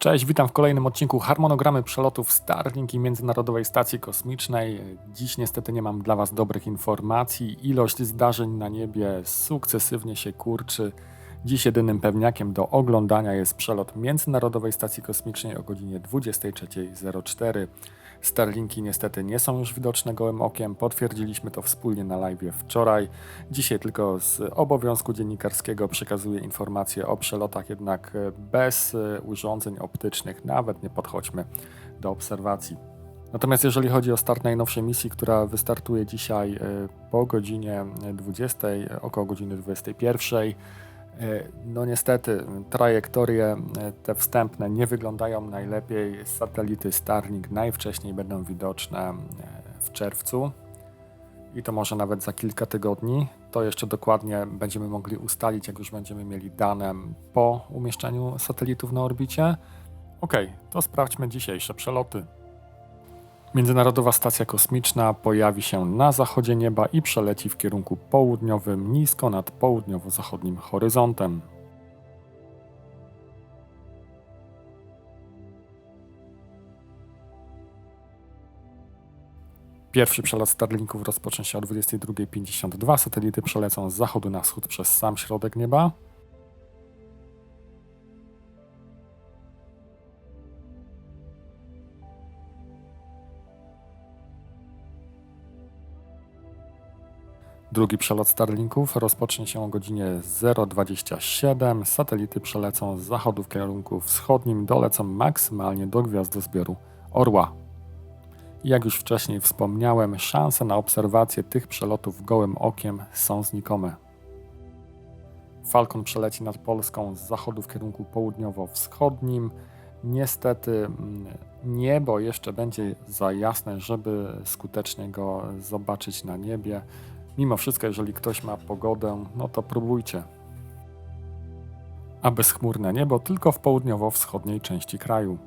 Cześć, witam w kolejnym odcinku harmonogramy przelotów Starlink i Międzynarodowej Stacji Kosmicznej. Dziś niestety nie mam dla Was dobrych informacji. Ilość zdarzeń na niebie sukcesywnie się kurczy. Dziś jedynym pewniakiem do oglądania jest przelot Międzynarodowej Stacji Kosmicznej o godzinie 23.04. Starlinki niestety nie są już widoczne gołym okiem. Potwierdziliśmy to wspólnie na live wczoraj. Dzisiaj tylko z obowiązku dziennikarskiego przekazuję informacje o przelotach, jednak bez e, urządzeń optycznych. Nawet nie podchodźmy do obserwacji. Natomiast jeżeli chodzi o start najnowszej misji, która wystartuje dzisiaj e, po godzinie 20, około godziny 21, E, no niestety trajektorie e, te wstępne nie wyglądają najlepiej. Satelity Starlink najwcześniej będą widoczne e, w czerwcu i to może nawet za kilka tygodni. To jeszcze dokładnie będziemy mogli ustalić, jak już będziemy mieli dane po umieszczeniu satelitów na orbicie. Ok, to sprawdźmy dzisiejsze przeloty. Międzynarodowa Stacja Kosmiczna pojawi się na zachodzie nieba i przeleci w kierunku południowym nisko nad południowo-zachodnim horyzontem. Pierwszy przelot Starlinków rozpocznie się o 22.52. Satelity przelecą z zachodu na wschód przez sam środek nieba. Drugi przelot Starlinków rozpocznie się o godzinie 0.27. Satelity przelecą z zachodu w kierunku wschodnim, dolecą maksymalnie do gwiazdozbioru Orła. Jak już wcześniej wspomniałem, szanse na obserwację tych przelotów gołym okiem są znikome. Falcon przeleci nad Polską z zachodu w kierunku południowo-wschodnim. Niestety mm, niebo jeszcze będzie za jasne, żeby skutecznie go zobaczyć na niebie. Mimo wszystko, jeżeli ktoś ma pogodę, no to próbujcie. A bezchmurne niebo tylko w południowo-wschodniej części kraju.